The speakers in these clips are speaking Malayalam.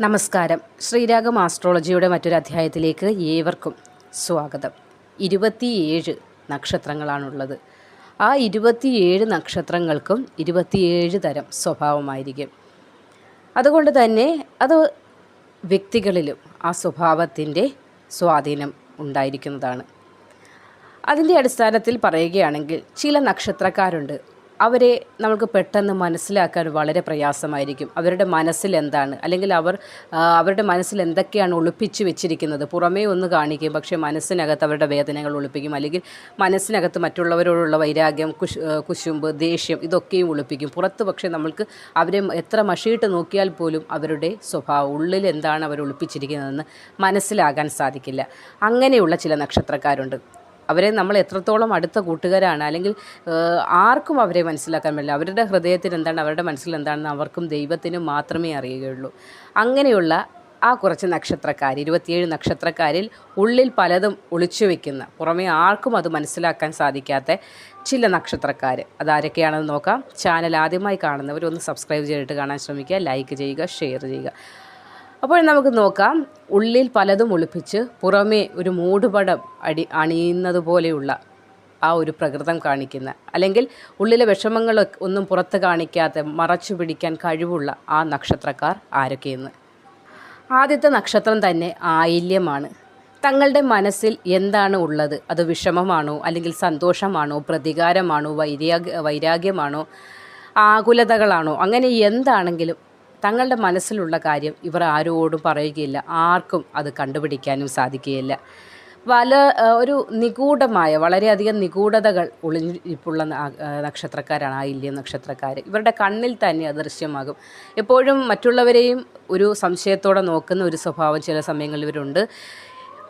നമസ്കാരം. ശ്രീരാഗം ആസ്ട്രോളജിയുടെ മറ്റൊരു അധ്യായത്തിലേക്ക് ഏവർക്കും സ്വാഗതം. ഇരുപത്തിയേഴ് നക്ഷത്രങ്ങളാണുള്ളത്. ആ ഇരുപത്തിയേഴ് നക്ഷത്രങ്ങൾക്കും ഇരുപത്തിയേഴ് തരം സ്വഭാവമായിരിക്കും. അതുകൊണ്ട് തന്നെ അത് വ്യക്തികളിലും ആ സ്വഭാവത്തിന്റെ സ്വാധീനം ഉണ്ടായിരിക്കുന്നതാണ്. അതിന്റെ അടിസ്ഥാനത്തിൽ പറയുകയാണെങ്കിൽ ചില നക്ഷത്രക്കാരുണ്ട്. അവരെ നമുക്ക് പെട്ടെന്ന് മനസ്സിലാക്കാൻ വളരെ പ്രയാസമായിരിക്കും. അവരുടെ മനസ്സിൽ എന്താണ്? അല്ലെങ്കിൽ അവർ അവരുടെ മനസ്സിൽ എന്തൊക്കെയാണ് ഒളിപ്പിച്ച് വെച്ചിരിക്കുന്നത്? പുറമേ ഒന്ന് കാണിക്കും. പക്ഷേ മനസ്സിനകത്ത് അവരുടെ വേദനകൾ ഒളിപ്പിക്കും. അല്ലെങ്കിൽ മനസ്സിനകത്ത് മറ്റുള്ളവരോടുള്ള വൈരാഗ്യം കുശ് കുശുമ്പ് ദേഷ്യം ഇതൊക്കെയും ഒളിപ്പിക്കും. പുറത്ത് പക്ഷേ നമ്മൾക്ക് അവരെ എത്ര മഷിയിട്ട് നോക്കിയാൽ പോലും അവരുടെ സ്വഭാവം ഉള്ളിൽ എന്താണ് അവർ ഒളിപ്പിച്ചിരിക്കുന്നതെന്ന് മനസ്സിലാകാൻ സാധിക്കില്ല. അങ്ങനെയുള്ള ചില നക്ഷത്രക്കാരുണ്ട്. അവരെ നമ്മൾ എത്രത്തോളം അടുത്ത കൂട്ടുകാരാണ് അല്ലെങ്കിൽ ആർക്കും അവരെ മനസ്സിലാക്കാൻ പറ്റില്ല. അവരുടെ ഹൃദയത്തിൽ എന്താണ് അവരുടെ മനസ്സിൽ എന്താണെന്ന് അവർക്കും ദൈവത്തിനും മാത്രമേ അറിയുകയുള്ളൂ. അങ്ങനെയുള്ള ആ കുറച്ച് നക്ഷത്രക്കാർ ഇരുപത്തിയേഴ് നക്ഷത്രക്കാരിൽ ഉള്ളിൽ പലതും ഒളിച്ചു വെക്കുന്ന പുറമേ ആർക്കും അത് മനസ്സിലാക്കാൻ സാധിക്കാത്ത ചില നക്ഷത്രക്കാർ. അതാരൊക്കെയാണെന്ന് നോക്കാം. ചാനൽ ആദ്യമായി കാണുന്നവർ ഒന്ന് സബ്സ്ക്രൈബ് ചെയ്തിട്ട് കാണാൻ ശ്രമിക്കുക ലൈക്ക് ചെയ്യുക ഷെയർ ചെയ്യുക. അപ്പോൾ നമുക്ക് നോക്കാം. ഉള്ളിൽ പലതും ഒളിപ്പിച്ച് പുറമേ ഒരു മൂടുപടം അടി അണിയുന്നത് പോലെയുള്ള ആ ഒരു പ്രകൃതം കാണിക്കുന്ന അല്ലെങ്കിൽ ഉള്ളിലെ വിഷമങ്ങൾ ഒന്നും പുറത്ത് കാണിക്കാതെ മറച്ചു പിടിക്കാൻ കഴിവുള്ള ആ നക്ഷത്രക്കാർ ആരൊക്കെയെന്ന്. ആദ്യത്തെ നക്ഷത്രം തന്നെ ആയില്യമാണ്. തങ്ങളുടെ മനസ്സിൽ എന്താണ് ഉള്ളത്? അത് വിഷമമാണോ? അല്ലെങ്കിൽ സന്തോഷമാണോ? പ്രതികാരമാണോ? വൈരാഗ്യ വൈരാഗ്യമാണോ? ആകുലതകളാണോ? അങ്ങനെ എന്താണെങ്കിലും തങ്ങളുടെ മനസ്സിലുള്ള കാര്യം ഇവർ ആരോടും പറയുകയില്ല. ആർക്കും അത് കണ്ടുപിടിക്കാനും സാധിക്കുകയില്ല. വല ഒരു നിഗൂഢമായ വളരെയധികം നിഗൂഢതകൾ ആ, നക്ഷത്രക്കാരാണ് ആ ഇല്യ നക്ഷത്രക്കാർ ഇവരുടെ കണ്ണിൽ തന്നെ അദൃശ്യമാകും എപ്പോഴും മറ്റുള്ളവരെയും ഒരു സംശയത്തോടെ നോക്കുന്ന ഒരു സ്വഭാവം ചില സമയങ്ങളിൽ ഇവരുണ്ട്.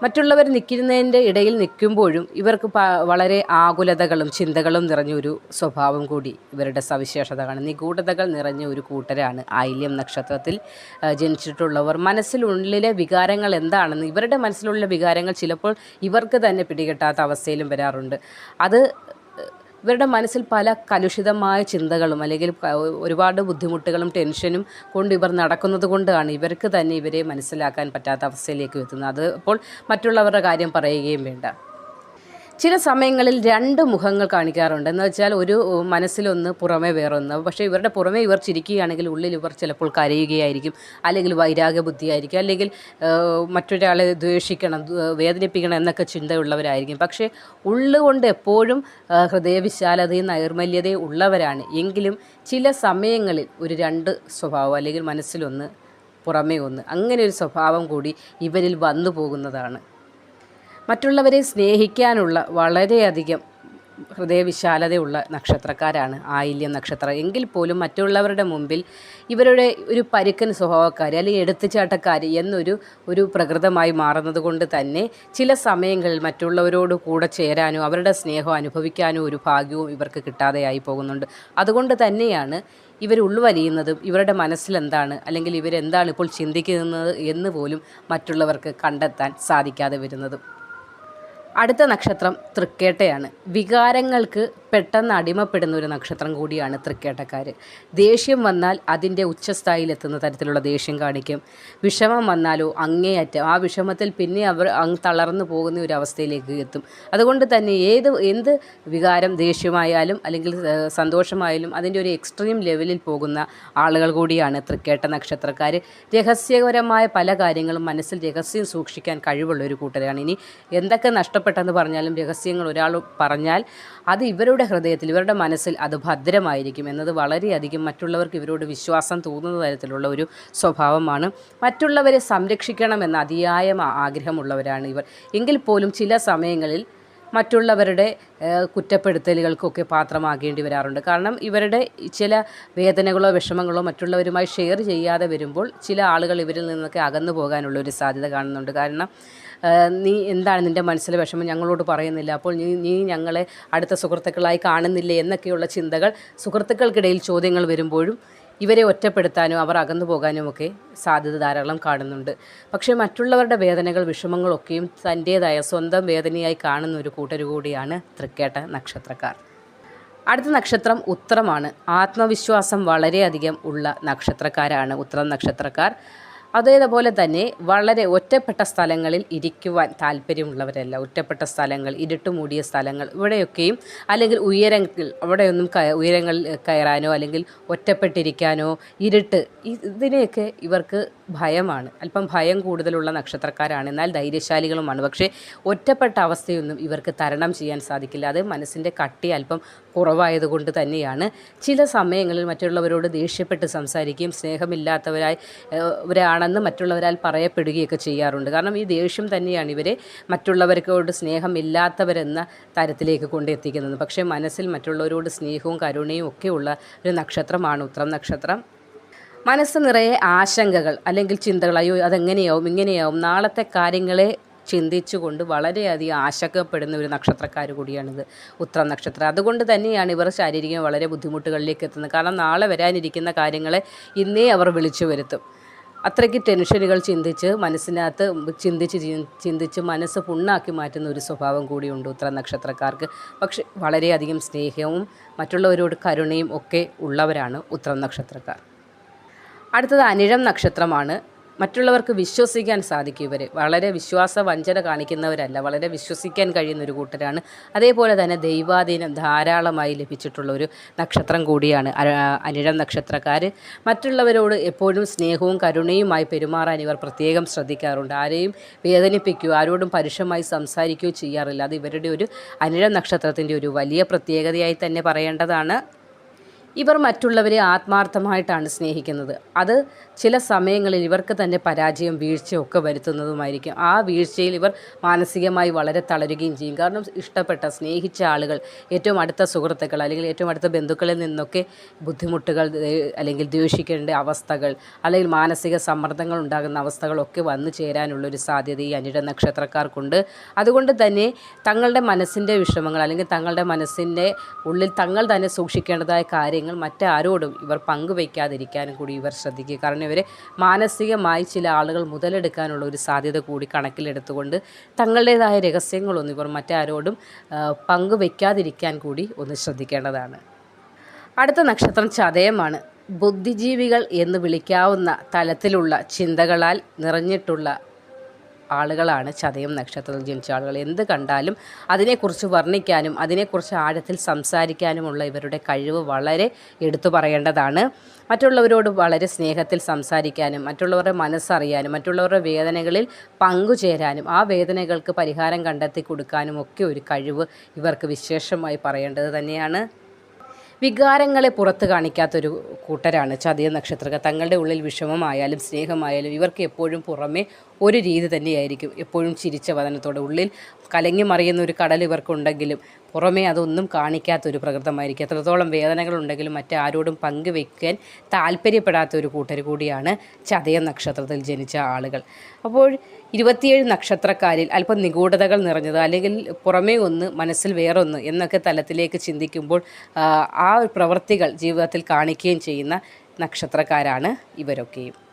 മറ്റുള്ളവർ നിൽക്കുന്നതിന്റെ ഇടയിൽ നിൽക്കുമ്പോഴും ഇവർക്ക് വളരെ ആകുലതകളും ചിന്തകളും നിറഞ്ഞൊരു സ്വഭാവം കൂടി ഇവരുടെ സവിശേഷതകളാണ്. നിഗൂഢതകൾ നിറഞ്ഞ ഒരു കൂട്ടരാണ് ആയില്യം നക്ഷത്രത്തിൽ ജനിച്ചിട്ടുള്ളവർ. മനസ്സിലുള്ളിലെ വികാരങ്ങൾ എന്താണെന്ന് ഇവരുടെ മനസ്സിലുള്ള വികാരങ്ങൾ ചിലപ്പോൾ ഇവർക്ക് തന്നെ പിടികിട്ടാത്ത അവസ്ഥയിലും വരാറുണ്ട്. അത് ഇവരുടെ മനസ്സിൽ പല കലുഷിതമായ ചിന്തകളും അല്ലെങ്കിൽ ഒരുപാട് ബുദ്ധിമുട്ടുകളും ടെൻഷനും കൊണ്ട് ഇവർ നടക്കുന്നത് കൊണ്ടാണ് ഇവർക്ക് തന്നെ ഇവരെ മനസ്സിലാക്കാൻ പറ്റാത്ത അവസ്ഥയിലേക്ക് എത്തുന്നത്. അത് അപ്പോൾ മറ്റുള്ളവരുടെ കാര്യം പറയുകയും വേണ്ട. ചില സമയങ്ങളിൽ രണ്ട് മുഖങ്ങൾ കാണിക്കാറുണ്ട്. എന്ന് വെച്ചാൽ ഒരു മനസ്സിലൊന്ന് പുറമേ വേറൊന്ന്. പക്ഷേ ഇവരുടെ പുറമേ ഇവർ ചിരിക്കുകയാണെങ്കിൽ ഉള്ളിൽ ഇവർ ചിലപ്പോൾ കരയുകയായിരിക്കും. അല്ലെങ്കിൽ വൈരാഗ്യ ബുദ്ധിയായിരിക്കും. അല്ലെങ്കിൽ മറ്റൊരാളെ ദ്വേഷിക്കണം വേദനിപ്പിക്കണം എന്നൊക്കെ ചിന്തയുള്ളവരായിരിക്കും. പക്ഷേ ഉള്ളുകൊണ്ട് എപ്പോഴും ഹൃദയവിശാലതയും നൈർമല്യതയും ഉള്ളവരാണ്. എങ്കിലും ചില സമയങ്ങളിൽ ഒരു രണ്ട് സ്വഭാവം അല്ലെങ്കിൽ മനസ്സിലൊന്ന് പുറമേ ഒന്ന് അങ്ങനെ ഒരു സ്വഭാവം കൂടി ഇവരിൽ വന്നു പോകുന്നതാണ്. മറ്റുള്ളവരെ സ്നേഹിക്കാനുള്ള വളരെയധികം ഹൃദയവിശാലതയുള്ള നക്ഷത്രക്കാരാണ് ആയില്യം നക്ഷത്രം. എങ്കിൽ പോലും മറ്റുള്ളവരുടെ മുമ്പിൽ ഇവരുടെ ഒരു പരുക്കൻ സ്വഭാവക്കാർ അല്ലെങ്കിൽ എടുത്തുചാട്ടക്കാർ എന്നൊരു ഒരു പ്രകൃതമായി മാറുന്നത് കൊണ്ട് തന്നെ ചില സമയങ്ങളിൽ മറ്റുള്ളവരോട് കൂടെ ചേരാനോ അവരുടെ സ്നേഹം അനുഭവിക്കാനോ ഒരു ഭാഗ്യവും ഇവർക്ക് കിട്ടാതെയായി പോകുന്നുണ്ട്. അതുകൊണ്ട് തന്നെയാണ് ഇവർ ഉൾവലിയുന്നതും ഇവരുടെ മനസ്സിലെന്താണ് അല്ലെങ്കിൽ ഇവരെന്താണ് ഇപ്പോൾ ചിന്തിക്കുന്നത് എന്ന് പോലും മറ്റുള്ളവർക്ക് കണ്ടെത്താൻ സാധിക്കാതെ വരുന്നതും. അടുത്ത നക്ഷത്രം തൃക്കേട്ടയാണ്. വികാരങ്ങൾക്ക് പെട്ടെന്ന് അടിമപ്പെടുന്ന ഒരു നക്ഷത്രം കൂടിയാണ് തൃക്കേട്ടക്കാർ ദേഷ്യം വന്നാൽ അതിന്റെ ഉച്ചസ്ഥായിലെത്തുന്ന തരത്തിലുള്ള ദേഷ്യം കാണിക്കും. വിഷമം വന്നാലോ അങ്ങേയറ്റം. ആ വിഷമത്തിൽ പിന്നെ അവർ അങ്ങ് തളർന്നു പോകുന്ന ഒരു അവസ്ഥയിലേക്ക് എത്തും. അതുകൊണ്ട് തന്നെ ഏത് എന്ത് വികാരം ദേഷ്യമായാലും അല്ലെങ്കിൽ സന്തോഷമായാലും അതിന്റെ ഒരു എക്സ്ട്രീം ലെവലിൽ പോകുന്ന ആളുകൾ കൂടിയാണ് തൃക്കേട്ട നക്ഷത്രക്കാർ രഹസ്യകരമായ പല കാര്യങ്ങളും മനസ്സിൽ രഹസ്യം സൂക്ഷിക്കാൻ കഴിവുള്ള ഒരു കൂട്ടരാണ് ഇനി എന്തൊക്കെ നഷ്ടപ്പെട്ടെന്ന് പറഞ്ഞാലും രഹസ്യങ്ങൾ ഒരാൾ പറഞ്ഞാൽ അത് ഇവരുടെ ഹൃദയത്തിൽ ഇവരുടെ മനസ്സിൽ അത് ഭദ്രമായിരിക്കും എന്നത് വളരെയധികം മറ്റുള്ളവർക്ക് ഇവരോട് വിശ്വാസം തോന്നുന്ന തരത്തിലുള്ള ഒരു സ്വഭാവമാണ്. മറ്റുള്ളവരെ സംരക്ഷിക്കണമെന്ന അതിയായ ആഗ്രഹമുള്ളവരാണ് ഇവർ. എങ്കിൽ പോലും ചില സമയങ്ങളിൽ മറ്റുള്ളവരുടെ കുറ്റപ്പെടുത്തലുകൾക്കൊക്കെ പാത്രമാകേണ്ടി വരാറുണ്ട്. കാരണം ഇവരുടെ ചില വേദനകളോ വിഷമങ്ങളോ മറ്റുള്ളവരുമായി ഷെയർ ചെയ്യാതെ വരുമ്പോൾ ചില ആളുകൾ ഇവരിൽ നിന്നൊക്കെ അകന്നു പോകാനുള്ള ഒരു സാധ്യത കാണുന്നുണ്ട്. കാരണം നീ എന്താണ് നിന്റെ മനസ്സിലെ വിഷമം? ഞങ്ങളോട് പറയുന്നില്ല. അപ്പോൾ നീ നീ ഞങ്ങളെ അടുത്ത സുഹൃത്തുക്കളായി കാണുന്നില്ലേ എന്നൊക്കെയുള്ള ചിന്തകൾ സുഹൃത്തുക്കൾക്കിടയിൽ ചോദ്യങ്ങൾ വരുമ്പോഴും ഇവരെ ഒറ്റപ്പെടുത്താനും അവർ അകന്നു പോകാനുമൊക്കെ സാധ്യത ധാരാളം കാണുന്നുണ്ട്. പക്ഷേ മറ്റുള്ളവരുടെ വേദനകൾ വിഷമങ്ങളൊക്കെയും തന്റേതായ സ്വന്തം വേദനയായി കാണുന്ന ഒരു കൂട്ടരു കൂടിയാണ് തൃക്കേട്ട നക്ഷത്രക്കാർ. അടുത്ത നക്ഷത്രം ഉത്രമാണ് ആത്മവിശ്വാസം വളരെയധികം ഉള്ള നക്ഷത്രക്കാരാണ് ഉത്രം നക്ഷത്രക്കാർ. അതേപോലെ തന്നെ വളരെ ഒറ്റപ്പെട്ട സ്ഥലങ്ങളിൽ ഇരിക്കുവാൻ താല്പര്യമുള്ളവരല്ല. ഒറ്റപ്പെട്ട സ്ഥലങ്ങൾ ഇരുട്ടുമൂടിയ സ്ഥലങ്ങൾ ഇവിടെയൊക്കെയും അല്ലെങ്കിൽ ഉയരങ്ങൾ അവിടെയൊന്നും ഉയരങ്ങളിൽ കയറാനോ അല്ലെങ്കിൽ ഒറ്റപ്പെട്ടിരിക്കാനോ ഇരുട്ട് ഇതിനെയൊക്കെ ഇവർക്ക് ഭയമാണ്. അല്പം ഭയം കൂടുതലുള്ള നക്ഷത്രക്കാരാണ്. എന്നാൽ ധൈര്യശാലികളുമാണ്. പക്ഷേ ഒറ്റപ്പെട്ട അവസ്ഥയൊന്നും ഇവർക്ക് തരണം ചെയ്യാൻ സാധിക്കില്ല. അത് മനസ്സിന്റെ കട്ടി അല്പം കുറവായതുകൊണ്ട് തന്നെയാണ്. ചില സമയങ്ങളിൽ മറ്റുള്ളവരോട് ദേഷ്യപ്പെട്ട് സംസാരിക്കുകയും സ്നേഹമില്ലാത്തവരായി അവരാണെന്ന് മറ്റുള്ളവരാൽ പറയപ്പെടുകയൊക്കെ ചെയ്യാറുണ്ട്. കാരണം ഈ ദേഷ്യം തന്നെയാണ് ഇവരെ മറ്റുള്ളവർക്കോട് സ്നേഹമില്ലാത്തവരെന്ന തരത്തിലേക്ക് കൊണ്ടെത്തിക്കുന്നത്. പക്ഷേ മനസ്സിൽ മറ്റുള്ളവരോട് സ്നേഹവും കരുണയും ഒക്കെ ഉള്ള ഒരു നക്ഷത്രമാണ് ഉത്രം നക്ഷത്രം. മനസ്സ് നിറയെ ആശങ്കകൾ അല്ലെങ്കിൽ ചിന്തകൾ അയ്യോ അതെങ്ങനെയാവും ഇങ്ങനെയാവും നാളത്തെ കാര്യങ്ങളെ ചിന്തിച്ചുകൊണ്ട് വളരെയധികം ആശങ്കപ്പെടുന്ന ഒരു നക്ഷത്രക്കാർ കൂടിയാണിത് ഉത്രം നക്ഷത്രം. അതുകൊണ്ട് തന്നെയാണ് ഇവർ ശാരീരികം വളരെ ബുദ്ധിമുട്ടുകളിലേക്ക് എത്തുന്നത്. കാരണം നാളെ വരാനിരിക്കുന്ന കാര്യങ്ങളെ ഇന്നേ അവർ വിളിച്ചു വരുത്തും. അത്രയ്ക്ക് ടെൻഷനുകൾ ചിന്തിച്ച് മനസ്സിനകത്ത് ചിന്തിച്ച് ചിന്തിച്ച് മനസ്സ് പുണ്ണാക്കി മാറ്റുന്ന ഒരു സ്വഭാവം കൂടിയുണ്ട് ഉത്തര നക്ഷത്രക്കാർക്ക്. പക്ഷെ വളരെയധികം സ്നേഹവും മറ്റുള്ളവരോട് കരുണയും ഒക്കെ ഉള്ളവരാണ് ഉത്തര നക്ഷത്രക്കാർ. അടുത്തത് അനിഴം നക്ഷത്രമാണ്. മറ്റുള്ളവർക്ക് വിശ്വസിക്കാൻ സാധിക്കും ഇവർ വളരെ വിശ്വാസ വഞ്ചന കാണിക്കുന്നവരല്ല. വളരെ വിശ്വസിക്കാൻ കഴിയുന്ന ഒരു കൂട്ടരാണ്. അതേപോലെ തന്നെ ദൈവാധീനം ധാരാളമായി ലഭിച്ചിട്ടുള്ള ഒരു നക്ഷത്രം കൂടിയാണ് അനിഴം നക്ഷത്രക്കാർ മറ്റുള്ളവരോട് എപ്പോഴും സ്നേഹവും കരുണയുമായി പെരുമാറാൻ ഇവർ പ്രത്യേകം ശ്രദ്ധിക്കാറുണ്ട്. ആരെയും വേദനിപ്പിക്കുകയോ ആരോടും പരുഷമായി സംസാരിക്കുകയോ ചെയ്യാറില്ല. അത് ഇവരുടെ ഒരു അനിഴം നക്ഷത്രത്തിന്റെ ഒരു വലിയ പ്രത്യേകതയായി തന്നെ പറയേണ്ടതാണ്. ഇവർ മറ്റുള്ളവരെ ആത്മാർത്ഥമായിട്ടാണ് സ്നേഹിക്കുന്നത്. അത് ചില സമയങ്ങളിൽ ഇവർക്ക് തന്നെ പരാജയം വീഴ്ചയൊക്കെ വരുത്തുന്നതുമായിരിക്കും. ആ വീഴ്ചയിൽ ഇവർ മാനസികമായി വളരെ തളരുകയും ചെയ്യും. കാരണം ഇഷ്ടപ്പെട്ട സ്നേഹിച്ച ആളുകൾ ഏറ്റവും അടുത്ത സുഹൃത്തുക്കൾ അല്ലെങ്കിൽ ഏറ്റവും അടുത്ത ബന്ധുക്കളിൽ നിന്നൊക്കെ ബുദ്ധിമുട്ടുകൾ അല്ലെങ്കിൽ ദ്വേഷിക്കേണ്ട അവസ്ഥകൾ അല്ലെങ്കിൽ മാനസിക സമ്മർദ്ദങ്ങൾ ഉണ്ടാകുന്ന അവസ്ഥകളൊക്കെ വന്നു ചേരാനുള്ളൊരു സാധ്യത ഈ അനിട നക്ഷത്രക്കാർക്കുണ്ട്. അതുകൊണ്ട് തന്നെ തങ്ങളുടെ മനസ്സിന്റെ വിഷമങ്ങൾ അല്ലെങ്കിൽ തങ്ങളുടെ മനസ്സിന്റെ ഉള്ളിൽ തങ്ങൾ തന്നെ സൂക്ഷിക്കേണ്ടതായ കാര്യങ്ങൾ കാര്യങ്ങൾ മറ്റാരോടും ഇവർ പങ്കുവയ്ക്കാതിരിക്കാനും കൂടി ഇവർ ശ്രദ്ധിക്കുക. കാരണം ഇവരെ മാനസികമായി ചില ആളുകൾ മുതലെടുക്കാനുള്ള ഒരു സാധ്യത കൂടി കണക്കിലെടുത്തുകൊണ്ട് തങ്ങളുടേതായ രഹസ്യങ്ങളൊന്നും ഇവർ മറ്റാരോടും പങ്കുവയ്ക്കാതിരിക്കാൻ കൂടി ഒന്ന് ശ്രദ്ധിക്കേണ്ടതാണ്. അടുത്ത നക്ഷത്രം ചതയമാണ്. ബുദ്ധിജീവികൾ എന്ന് വിളിക്കാവുന്ന തലത്തിലുള്ള ചിന്തകളാൽ നിറഞ്ഞിട്ടുള്ള ആളുകളാണ് ചതയം നക്ഷത്രത്തിൽ ജനിച്ച ആളുകൾ. എന്ത് കണ്ടാലും അതിനെക്കുറിച്ച് വർണിക്കാനും അതിനെക്കുറിച്ച് ആഴത്തിൽ സംസാരിക്കാനുമുള്ള ഇവരുടെ കഴിവ് വളരെ എടുത്തു പറയേണ്ടതാണ്. മറ്റുള്ളവരോട് വളരെ സ്നേഹത്തിൽ സംസാരിക്കാനും മറ്റുള്ളവരുടെ മനസ്സറിയാനും മറ്റുള്ളവരുടെ വേദനകളിൽ പങ്കുചേരാനും ആ വേദനകൾക്ക് പരിഹാരം കണ്ടെത്തി കൊടുക്കാനും ഒക്കെ ഒരു കഴിവ് ഇവർക്ക് വിശേഷമായി പറയേണ്ടത് തന്നെയാണ്. വികാരങ്ങളെ പുറത്ത് കാണിക്കാത്തൊരു കൂട്ടരാണ് ചതയ നക്ഷത്രക്കാർ തങ്ങളുടെ ഉള്ളിൽ വിഷമമായാലും സ്നേഹമായാലും ഇവർക്ക് എപ്പോഴും പുറമേ ഒരു രീതി തന്നെയായിരിക്കും എപ്പോഴും ചിരിച്ച വതനത്തോടെ ഉള്ളിൽ കലങ്ങി മറിയുന്ന ഒരു കടൽ ഇവർക്കുണ്ടെങ്കിലും പുറമേ അതൊന്നും കാണിക്കാത്തൊരു പ്രകൃതമായിരിക്കും. എത്രത്തോളം വേദനകളുണ്ടെങ്കിലും മറ്റാരോടും പങ്കുവെക്കാൻ താല്പര്യപ്പെടാത്ത ഒരു കൂട്ടർ കൂടിയാണ് ചതയ നക്ഷത്രത്തിൽ ജനിച്ച ആളുകൾ. അപ്പോൾ ഇരുപത്തിയേഴ് നക്ഷത്രക്കാരിൽ അല്പം നിഗൂഢതകൾ നിറഞ്ഞത് അല്ലെങ്കിൽ പുറമേ ഒന്ന് മനസ്സിൽ വേറൊന്ന് എന്നൊക്കെ തലത്തിലേക്ക് ചിന്തിക്കുമ്പോൾ ആ പ്രവൃത്തികൾ ജീവിതത്തിൽ കാണിക്കുകയും ചെയ്യുന്ന നക്ഷത്രക്കാരാണ് ഇവരൊക്കെയും.